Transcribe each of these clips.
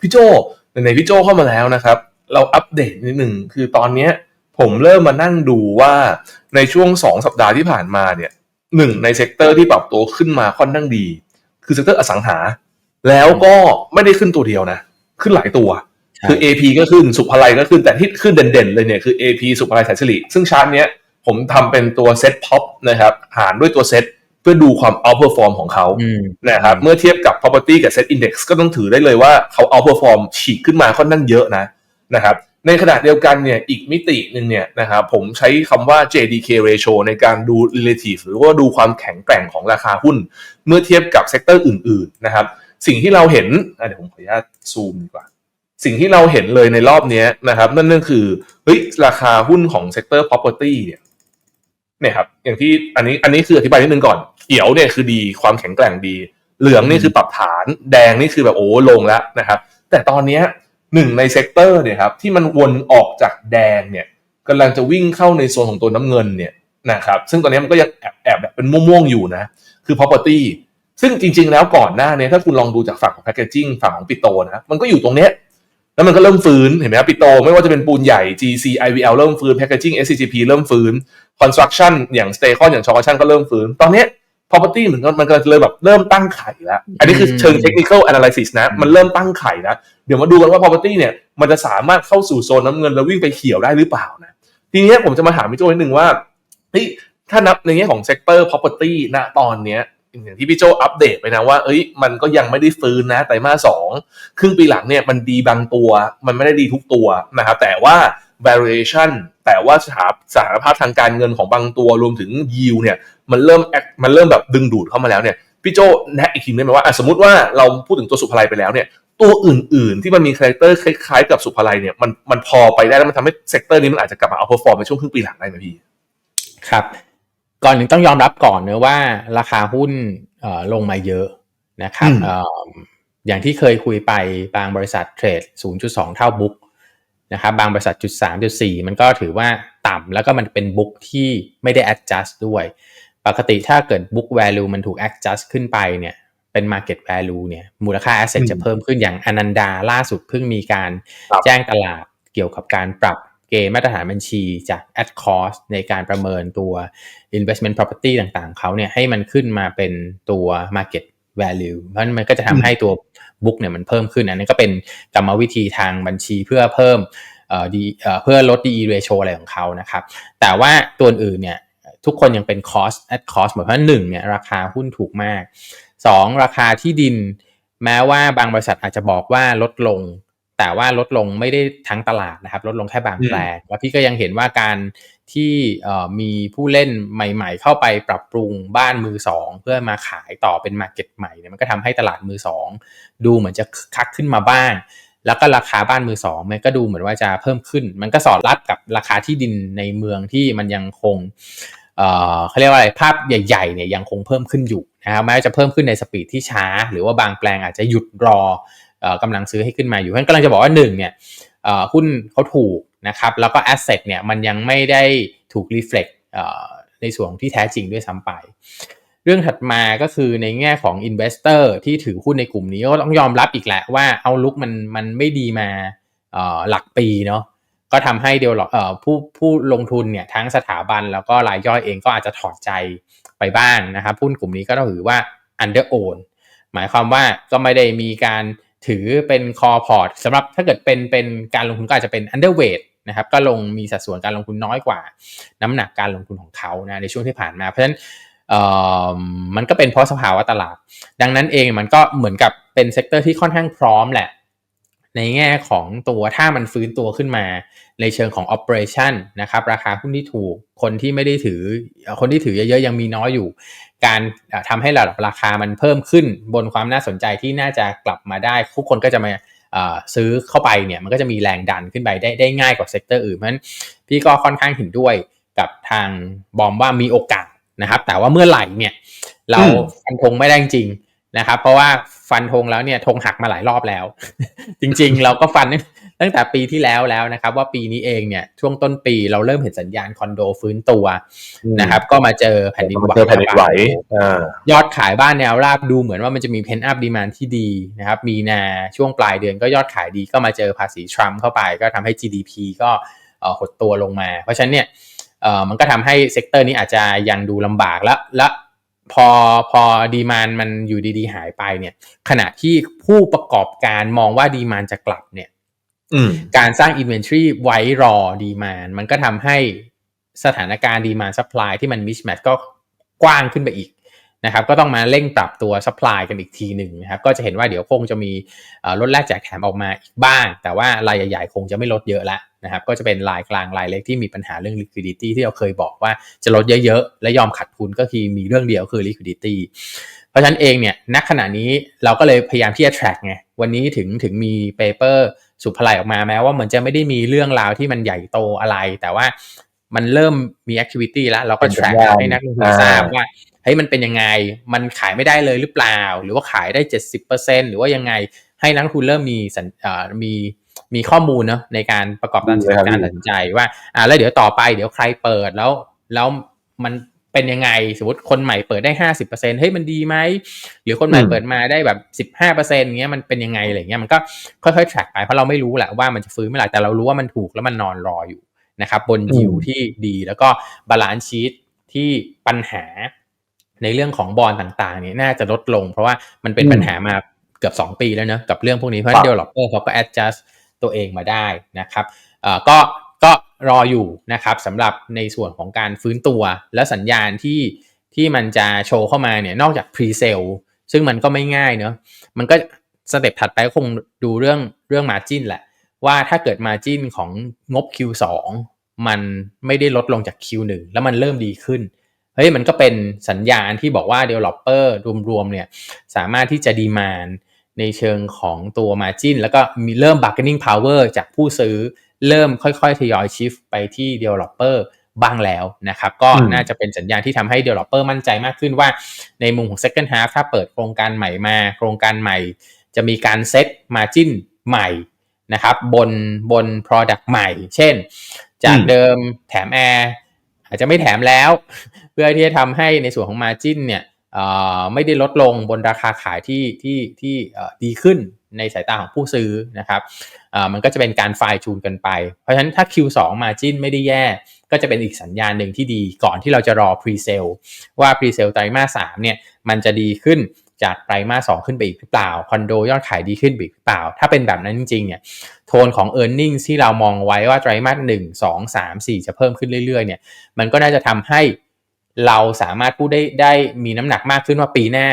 พี่โจในพี่โจเข้ามาแล้วนะครับ เราอัปเดตนิดหนึ่งคือตอนเนี้ยผมเริ่มมานั่งดูว่าในช่วงสองสัปดาห์ที่ผ่านมาเนี่ยหนึ่งในเซกเตอร์ที่ปรับตัวขึ้นมาค่อนข้างดี คือเซกเตอร์อสังหา แล้วก็ไม่ได้ขึ้นตัวเดียวนะ ขึ้นหลายตัว คือ AP ก็ขึ้นสุภาลัยก็ขึ้นแต่ที่ขึ้นเด่นๆ เลยเนี่ยคือ AP สุภาลัยสายสิริซึ่งชาร์ตเนี้ยผมทำเป็นตัวเซตพ็อปนะครับหารด้วยตัวเซตเพื่อดูความ outperform ของเขาอืมนะครับ เมื่อเทียบกับ property กับ set index ก็ต้องถือได้เลยว่าเขา outperform ฉีกขึ้นมาค่อนข้างเยอะนะนะครับ ในขณะเดียวกันเนี่ยอีกมิติหนึ่งเนี่ยนะครับผมใช้คำว่า JDK ratio ในการดู relative หรือว่าดูความแข็งแกร่งของราคาหุ้น เมื่อเทียบกับเซกเตอร์อื่น ๆ นะครับ สิ่งที่เราเห็นอะเดี๋ยวผมขออนุญาตซูมดีกว่า สิ่งที่เราเห็นเลยในรอบเนี้ยนะครับ นั่นก็คือเฮ้ยราคาหุ้นของเซกเตอร์ property เนี่ย เนี่ยครับอย่างที่อันนี้อันนี้คืออธิบายนิดนึงก่อนเขียวเนี่ยคือดีความแข็งแกร่งดี เหลืองนี่คือปรับฐาน แดงนี่คือแบบโอ้ลงแล้วนะครับ แต่ตอนเนี้หนึ่งในเซกเตอร์เนี่ยครับที่มันวนออกจากแดงเนี่ยกำลังจะวิ่งเข้าในโซนของตัวน้ำเงินเนี่ยนะครับซึ่งตอนนี้มันก็ยังแอบแอบแบบเป็นม่วงๆอยู่นะ คือ property ซึ่งจริงๆแล้วก่อนหน้าเนี้ถ้าคุณลองดูจากฝั่งของ packaging ฝั่งของปิโตนะมันก็อยู่ตรงเนี้ย แล้วมันก็เริ่มฟื้นเห็นไหมครับปิโตไม่ว่าจะเป็นปูนใหญ่ GC IVL เริ่มฟื้น packaging SCGP เริ่มฟื้น construction อย่าง s t a c o n อย่าง c h o c o n ก็เริ่มฟื้น ตอนเนี้ย property เหมือนกันมันก็เลยแบบเริ่มตั้งไข่แล้ว อันนี้คือเชิง technical analysis นะ มันเริ่มตั้งไข่นะเดี๋ยวมาดูกันว่า property เนี่ยมันจะสามารถเข้าสู่โซนน้ำเงินแล้ววิ่งไปเขียวได้หรือเปล่านะทีนี้ผมจะมาถามพี่โจ้นิดนึงว่าเฮ้ยถ้านับในแง่ของ sector property ณตอนเนี้ย อย่างที่พี่โจอัปเดตไปนะว่าเอ้ยมันก็ยังไม่ได้ฟื้นนะไตรมาสสองครึ่งปีหลังเนี่ยมันดีบางตัว มันไม่ได้ดีทุกตัวนะครับแต่ว่า variation แต่ว่าสถาสถานภาพทางการเงินของบางตัวรวมถึง yield เนี่ยมันเริ่มมันเริ่มแบบดึงดูดเข้ามาแล้วเนี่ยพี่โจแนะอีกทีได้ไหมว่าสมมติว่าเราพูดถึงตัวสุภาลัยไปแล้วเนี่ยตัวอื่นๆ ที่มันมีคาแรคเตอร์คล้ายๆ กับสุภาลัยเนี่ยมันมันพอไปได้แล้วมันทำให้เซกเตอร์นี้มันอาจจะกลับมาเอาพอฟอร์มในช่วงครึ่งปีหลังได้ไหมพี่ครับ ก่อนหนึ่งต้องยอมรับก่อนเนะว่าราคาหุ้นเอ่อลงมาเยอะนะครับอืมเอ่ออย่างที่เคยคุยไปบางบริษัทเทรด 0.2 เท่าบุ๊กนะครับบางบริษัทจุด3จุด4มันก็ถือว่าต่ำแล้วก็มันเป็นบุ๊กที่ไม่ได้ adjust ด้วย ปกติถ้าเกิด book value มันถูก adjust ขึ้นไปเนี่ยเป็น market value เนี่ยมูลค่า asset อืมจะเพิ่มขึ้นอย่างอนันดาล่าสุดเพิ่งมีการครับแจ้งตลาดเกี่ยวกับการปรับ เกณฑ์มาตรฐานบัญชีจาก at cost ในการประเมินตัว investment property ต่างๆเขาเนี่ยให้มันขึ้นมาเป็นตัว market value เพราะนั้นมันก็จะทำให้ตัว book เนี่ยมันเพิ่มขึ้นอันนี้ก็เป็นกรรมวิธีทางบัญชีเพื่อเพิ่มเอ่อดีเพื่อลด DE ratio อะไรของเขานะครับ แต่ว่าตัวอื่นเนี่ยทุกคนยังเป็น cost at cost หมดเพราะหนึ่งเนี่ยราคาหุ้นถูกมากสองราคาที่ดิน แม้ว่าบางบริษัทอาจจะบอกว่าลดลง แต่ว่าลดลงไม่ได้ทั้งตลาดนะครับ ลดลงแค่บางแปลงแล้วพี่ก็ยังเห็นว่าการที่เอ่อมีผู้เล่นใหม่ ๆ เข้าไปปรับปรุงบ้านมือสองเพื่อมาขายต่อเป็นมาร์เก็ตใหม่เนี่ยมันก็ทำให้ตลาดมือสองดูเหมือนจะคึกคักขึ้นมาบ้าง แล้วก็ราคาบ้านมือสองมันก็ดูเหมือนว่าจะเพิ่มขึ้น มันก็สอดรับกับราคาที่ดินในเมืองที่มันยังคงเอ่อเขาเรียกว่าอะไรภาพใหญ่ๆเนี่ยยังคงเพิ่มขึ้นอยู่นะครับแม้จะเพิ่มขึ้นในสปีดที่ช้า หรือว่าบางแปลงอาจจะหยุดรอเอ่อ กำลังซื้อให้ขึ้นมาอยู่เพราะฉะนั้นกำลังจะบอกว่าหนึ่งเนี่ยหุ้นเขาถูกนะครับแล้วก็แอสเซทเนี่ยมันยังไม่ได้ถูกรีเฟล็กในส่วนที่แท้จริงด้วยซ้ำไป เรื่องถัดมาก็คือในแง่ของ Investor ที่ถือหุ้นในกลุ่มนี้ก็ต้องยอมรับอีกแหละว่าเอาลุกมันมันไม่ดีมาหลักปีเนาะก็ทำให้เดียวเอ่อผู้ผู้ลงทุนเนี่ยทั้งสถาบันแล้วก็รายย่อยเองก็อาจจะถอดใจไปบ้างนะครับหุ้นกลุ่มนี้ก็ต้องถือว่า under own หมายความว่าก็ไม่ได้มีการ ถือเป็น core port สำหรับถ้าเกิดเป็นเป็นการลงทุนก็อาจจะเป็น underweight นะครับก็ลงมีสัดส่วนการลงทุนน้อยกว่า น้ำหนักการลงทุนของเขานะในช่วงที่ผ่านมาเพราะฉะนั้นมันก็เป็นเพราะสภาวะตลาด ดังนั้นเองมันก็เหมือนกับเป็นเซกเตอร์ที่ค่อนข้างพร้อมแหละ ในแง่ของตัวถ้ามันฟื้นตัวขึ้นมาในเชิงของ operation นะครับราคาหุ้นที่ถูกคนที่ไม่ได้ถือคนที่ถือเยอะๆยังมีน้อยอยู่ การเอ่อทำให้ระดับราคามันเพิ่มขึ้นบนความน่าสนใจที่น่าจะกลับมาได้ ทุกคนก็จะมาเอ่อซื้อเข้าไปเนี่ยมันก็จะมีแรงดันขึ้นไปได้ได้ง่ายกว่าเซกเตอร์อื่นเพราะฉะนั้นพี่ก็ค่อนข้างเห็นด้วยกับทางบอมว่ามีโอกาสนะครับ แต่ว่าเมื่อไหร่เนี่ย เราอืมฟันธงไม่ได้จริงๆนะครับ เพราะว่าฟันธงแล้วเนี่ยธงหักมาหลายรอบแล้ว จริง ๆ เราก็ฟัน ตั้งแต่ปีที่แล้วแล้วนะครับ ว่าปีนี้เองเนี่ยช่วงต้นปีเราเริ่มเห็นสัญญาณคอนโดฟื้นตัวนะครับ ก็มาเจอแผ่นดินไหวเจอแผ่นดินไหวอ่ายอดขายบ้านแนวราบดูเหมือนว่ามันจะมีเพนอัพดีมานที่ดีนะครับ มีนาช่วงปลายเดือนก็ยอดขายดีก็มาเจอภาษีทรัมป์เข้าไป ก็ทำให้ GDP ก็เอ่อหดตัวลงมา เพราะฉะนั้นเนี่ยเอ่อมันก็ทำให้เซกเตอร์นี้อาจจะยังดูลำบากและและพอพอดีมานมันอยู่ดีๆ หายไปเนี่ยขณะที่ผู้ประกอบการมองว่าดีมานจะกลับเนี่ยอืม การสร้าง Inventory ไว้รอดีมานมันก็ทำให้สถานการณ์ดีมาน supply ที่มัน mismatch ก็กว้างขึ้นไปอีกนะครับก็ต้องมาเร่งปรับตัว supply กันอีกทีหนึ่งนะครับก็จะเห็นว่าเดี๋ยวคงจะมีลดแลกแจกแถมออกมาอีกบ้าง แต่ว่ารายใหญ่ๆคงจะไม่ลดเยอะแล้วนะครับก็จะเป็นรายกลางรายเล็กที่มีปัญหาเรื่อง liquidity ที่เราเคยบอกว่าจะลดเยอะๆ และยอมขัดทุนก็คือมีเรื่องเดียวคือ liquidity ราะฉะนั้นเองเนี่ยณขณะนี้เราก็เลยพยายามที่จะ track ไงวันนี้ถึงถึงมี paper สุภไลออกมาแม้ว่าเหมือนจะไม่ได้มีเรื่องราวที่มันใหญ่โตอะไร แต่ว่ามันเริ่มมี activity แล้ว เราก็เป็นสัญ track ญาณให้นักลงทุนอ่าทราบว่าเฮ้ยมันเป็นยังไง มันขายไม่ได้เลยหรือเปล่า หรือว่าขายได้ 70%หรือว่ายังไงให้นักลงทุนเริ่มมีสัญเอ่อมีมีข้อมูลเนาะในการประกอบการดีเลยครับการตัดสินใจว่าอ่าแล้วเดี๋ยวต่อไปเดี๋ยวใครเปิดแล้วแล้วมัน เป็นยังไง สมมติคนใหม่เปิดได้ห้าสิบเปอร์เซ็นเฮ้ยมันดีไหมหรือคนใหม่อืมเปิดมาได้แบบสิบห้าเปอร์เซ็นต์เงี้ยมันเป็นยังไงอะไรเงี้ยมันก็ค่อยๆ track ไปเพราะเราไม่รู้แหละว่ามันจะฟื้นเมื่อไหร่แต่เรารู้ว่ามันถูกแล้วมันนอนรออยู่นะครับบนยิวที่ดีแล้วก็บาลานซ์ชีตที่ปัญหาในเรื่องของบอลต่างๆเนี่ยน่าจะลดลง เพราะว่ามันเป็นอืมปัญหามาเกือบ 2 ปีแล้วเนอะกับเรื่องพวกนี้เพราะครับเดเวลลอปเปอร์เขาก็ adjust ตัวเองมาได้นะครับเอ่อก็ก็ รออยู่นะครับสำหรับในส่วนของการฟื้นตัวและสัญญาณที่ที่มันจะโชว์เข้ามาเนี่ยนอกจาก pre sale ซึ่งมันก็ไม่ง่ายเนอะมันก็สเต็ปถัดไปก็คงดูเรื่องเรื่อง margin แหละ ว่าถ้าเกิด margin ของงบ Q2 มันไม่ได้ลดลงจาก Q1 แล้วมันเริ่มดีขึ้นเฮ้ยมันก็เป็นสัญญาณที่บอกว่า developer รวมๆเนี่ยสามารถที่จะดีมานในเชิงของตัว margin แล้วก็มีเริ่ม bargaining power จากผู้ซื้อ เริ่มค่อยๆ ทยอย shift ไปที่ developer บ้างแล้วนะครับ ก็อืมน่าจะเป็นสัญญาณที่ทำให้ developer มั่นใจมากขึ้นว่า ในมุมของ second half ถ้าเปิดโครงการใหม่มา โครงการใหม่ จะมีการเซต margin ใหม่นะครับบนบน product ใหม่ เช่น จากอืมเดิมแถมแอร์อาจจะไม่แถมแล้ว เพื่อที่จะทำให้ในส่วนของ margin เนี่ยเอ่อไม่ได้ลดลงบนราคาขายที่ที่ที่เอ่อดีขึ้น ในสายตาของผู้ซื้อนะครับมันก็จะเป็นการไฟล์จูนกันไป เพราะฉะนั้นถ้า Q2 margin ไม่ได้แย่ ก็จะเป็นอีกสัญญาณหนึ่งที่ดีก่อนที่เราจะรอ pre-sale ว่า pre-sale ไตรมาส3เนี่ยมันจะดีขึ้นจากไตรมาส2ขึ้นไปอีกหรือเปล่า คอนโดยอดขายดีขึ้นไปอีกหรือเปล่า ถ้าเป็นแบบนั้นจริงๆเนี่ยโทนของ e a r n i n g ที่เรามองไว้ว่าไตรมาส1 2 3 4 จะเพิ่มขึ้นเรื่อยๆเนี่ยมันก็น่าจะทำให้เราสามารถพูดได้ได้มีน้ำหนักมากขึ้นว่าปีหน้า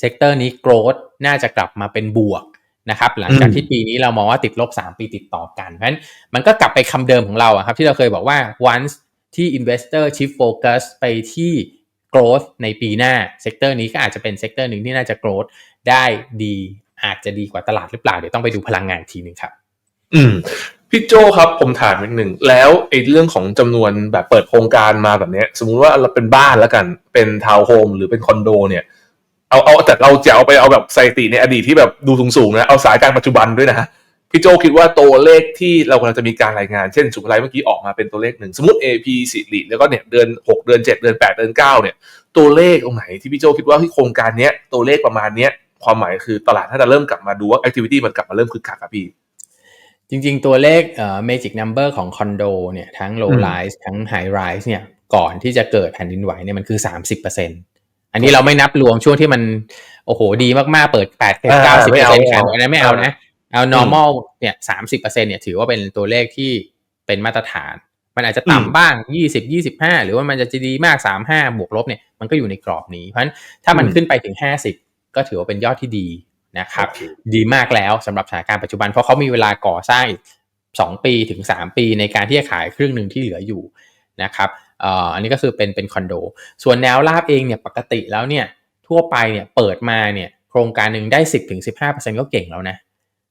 เซกเตอร์นี้ growth น่าจะกลับมาเป็นบวกนะครับหลังจากอืมที่ปีนี้เรามองว่าติดลบ 3 ปีติดต่อกัน เพราะฉะนั้นมันก็กลับไปคำเดิมของเราอะครับที่เราเคยบอกว่า once ที่ investor shift focus ไปที่ growth ในปีหน้าเซกเตอร์นี้ก็อาจจะเป็นเซกเตอร์หนึ่งที่น่าจะ growth ได้ดีอาจจะดีกว่าตลาดหรือเปล่า เดี๋ยวต้องไปดูพลังงานอีกทีหนึ่งครับ อืมพี่โจครับผมถามอีกหนึ่ง แล้วไอ้เรื่องของจำนวนแบบเปิดโครงการมาแบบเนี้ยสมมุติว่าเราเป็นบ้านแล้วกันเป็นทาวน์โฮมหรือเป็นคอนโดเนี่ย เอาเอาแต่เราจะเอาไปเอาแบบสถิติในอดีตที่แบบดูสูงๆนะเอาสายการปัจจุบันด้วยนะพี่โจคิดว่าตัวเลขที่เรากำลังจะมีการรายงานเช่นสุภาลัยเมื่อกี้ออกมาเป็นตัวเลขหนึ่งสมมติ AP สิริแล้วก็เนี่ยเดือนหกเดือนเจ็ดเดือนแปดเดือนเก้าเนี่ย ตัวเลขตรงไหนที่พี่โจคิดว่าที่โครงการเนี้ยตัวเลขประมาณเนี้ยความหมายคือตลาดถ้าจะเริ่มกลับมาดูว่า activity มันกลับมาเริ่มคึกคักครับพี่ จริง ๆ ตัวเลขเอ่อ magic number ของคอนโดเนี่ยทั้ง low อืม rise ทั้ง high rise เนี่ยก่อนที่จะเกิดแผ่นดินไหวเนี่ยมันคือ 30% อันนี้เราไม่นับรวมช่วงที่มัน โอ้โหดีมากๆ เปิด8อ่า9 0ไม่เอาไม่แข่เอางอันนั้นไม่เอานะ เอา normal เนี่ย30%เนี่ยถือว่าเป็นตัวเลขที่เป็นมาตรฐาน มันอาจจะอืมต่ำบ้าง20 25หรือว่ามันจะดีมาก35บวกลบเนี่ยมันก็อยู่ในกรอบนี้ เพราะฉะนั้นถ้ามันขึ้นไปถึง50ก็ถือว่าเป็นยอดที่ดีนะครับ ดีมากแล้วสำหรับสถานการณ์ปัจจุบันเพราะเขามีเวลาก่อสร้างอีก2ปีถึง3ปีในการที่จะขายครึ่งหนึ่งที่เหลืออยู่นะครับเอ่ออันนี้ก็คือเป็นเป็นคอนโด ส่วนแนวราบเองเนี่ยปกติแล้วเนี่ยทั่วไปเนี่ยเปิดมาเนี่ยโครงการหนึ่งได้10-15%ถึง15%ก็เก่งแล้วนะ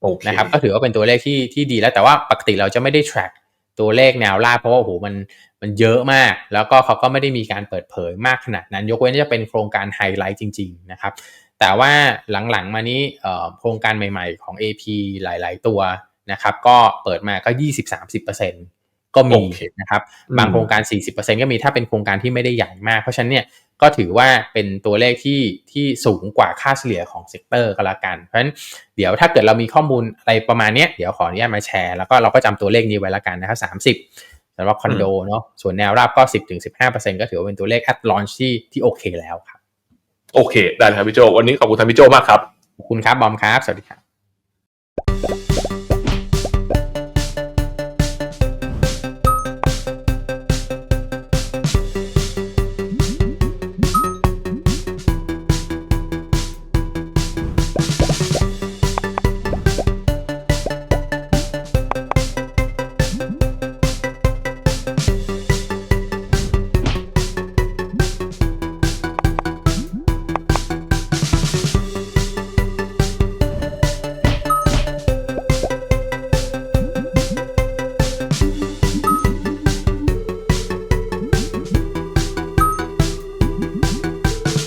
โอเคนะครับก็ถือว่าเป็นตัวเลขที่ที่ดีแล้วแต่ว่าปกติเราจะไม่ได้ track ตัวเลขแนวราบเพราะว่าโอ้โหมันมันเยอะมาก แล้วก็เขาก็ไม่ได้มีการเปิดเผยมากขนาดนั้น ยกเว้นที่จะเป็นโครงการไฮไลท์จริง ๆ นะครับ แต่ว่าหลังๆมานี้เอ่อโครงการใหม่ๆของ AP หลาย ๆ ตัวนะครับ ก็เปิดมาก็ 20-30% ก็มีโอเคนะครับอืมบางโครงการ 40%ก็มีถ้าเป็นโครงการที่ไม่ได้ใหญ่มาก เพราะฉะนั้นเนี่ยก็ถือว่าเป็นตัวเลขที่ที่สูงกว่าค่าเฉลี่ยของเซกเตอร์ก็แล้วกัน เพราะฉะนั้นเดี๋ยวถ้าเกิดเรามีข้อมูลอะไรประมาณเนี้ยเดี๋ยวขออนุญาตมาแชร์ แล้วก็เราก็จำตัวเลขนี้ไว้แล้วกันนะครับ 30สำหรับคอนโดเนาะส่วนแนวรับก็ 10-15%ก็ถือว่าเป็นตัวเลข at launch ที่ที่โอเคแล้วครับโอเค ได้เลยครับพี่โจ วันนี้ขอบคุณท่านพี่โจมากครับ ขอบคุณครับ บอมครับ สวัสดีครับ